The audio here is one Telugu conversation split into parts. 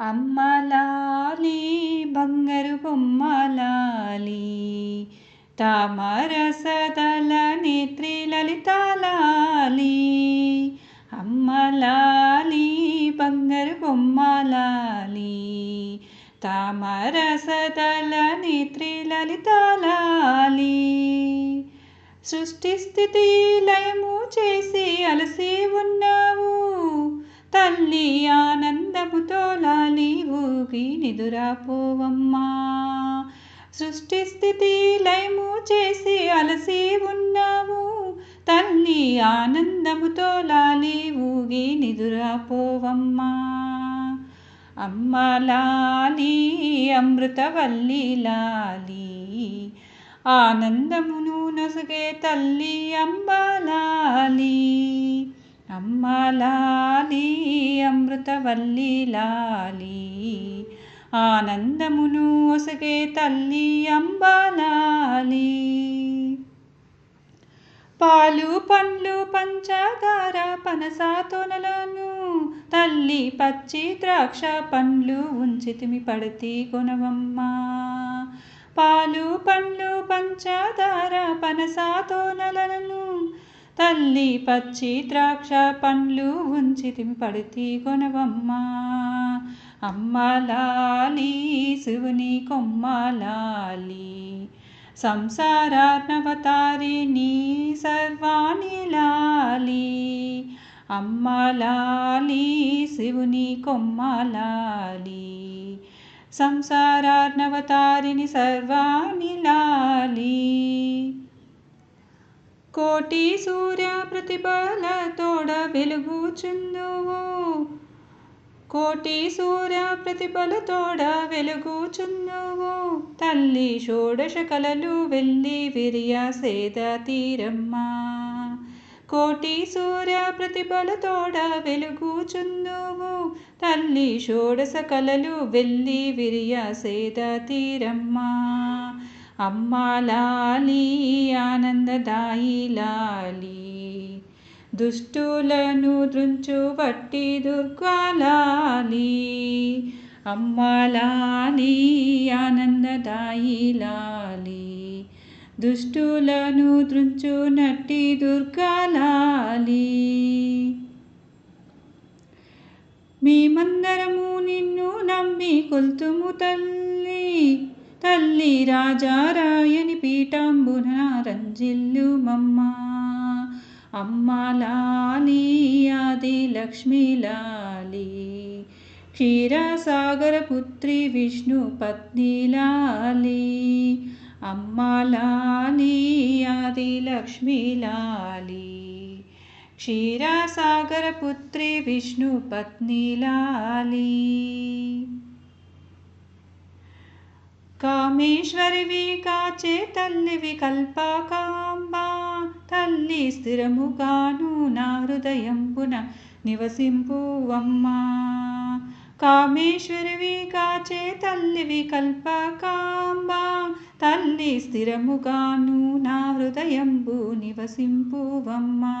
అమ్మలాలి బంగారు బొమ్మలాలి. తామరసదల నేత్రి లలితాలాలి. అమ్మలాలి బంగారు బొమ్మలాలి. తామరసదల నేత్రి లలితాలాలి. సృష్టి స్థితి లయము చేసి అలసి ఉన్నావు. తల్లి ఊగి నిదురాపోవమ్మా సృష్టి స్థితి లయము చేసి అలసి ఉన్నావు. తల్లి ఆనందముతో లాలి ఊగి నిదురాపోవమ్మా. అమ్మ లాలి అమృతవల్లి లాలి ఆనందమును నొసగే తల్లి అంబలాలి అమ్మలాలి అమృతవల్లి లాలి ఆనందమును ఒసగే తల్లి అంబలాలి పాలు పండ్లు పంచదార పనస తోనలను తల్లి పచ్చి ద్రాక్ష పండ్లు ఉంచితిమి పడితి కొనవమ్మా. పాలు పండ్లు పంచదార పనస తోనలను తల్లి పచ్చి ద్రాక్ష పండ్లు ఉంచితిమి పడితి కొనవమ్మా. అమ్మలాలి శివుని కొమ్మలాలి సంసారార్ణవతారిణి సర్వాణి లాలి అమ్మలాలి శివుని కొమ్మలాలి సంసారార్ణవతారిణి సర్వాణి లాలి కోటి సూర్య ప్రతిభల తోడ వెలుగుచుందువు కోటి సూర్య ప్రతిఫలతోడ వెలుగుచున్నువు. తల్లి షోడశ కలలు వెళ్ళి విరియ సేద కోటి సూర్య ప్రతిఫలతోడ వెలుగుచున్నువు. తల్లి షోడశ కలలు వెళ్ళి విరియ సేద తీరమ్మ. అమ్మాలాలి ఆనందదాయి లాలి దుష్టులను దృంచు వట్టి దుర్గాలాలి అమ్మాలాలి ఆనందదాయి లాలి దుష్టులను దృంచు నట్టి దుర్గాలాలి. మేమందరము నిన్ను నమ్మి కొల్తుము తల్లి తల్లి రాజారాయని పీఠంబున రంజిల్లు अम्माला निदि लक्ष्मि क्षीरासागरपुत्री विष्णु पत्नी लाली अम्माला नि लक्ष्मीला क्षीरासागरपुत्री తల్లి స్థిరముగాను నా హృదయంబున నివసింపువమ్మా. కామేశ్వరివి కాచే తల్లివి కల్పకాంబ. తల్లి స్థిరముగాను నా హృదయంబు నివసింపువమ్మా.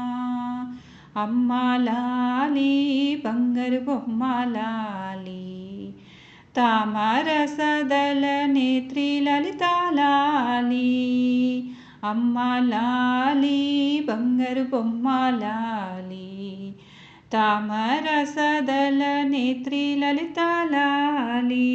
అమ్మాలాలి బంగారు బొమ్మలాలి. తామరసదల నేత్రి లలితాలాలి. అమ్మలాలి బంగారు బొమ్మలాలి తామరసదల నేత్రి లలితాలాలి.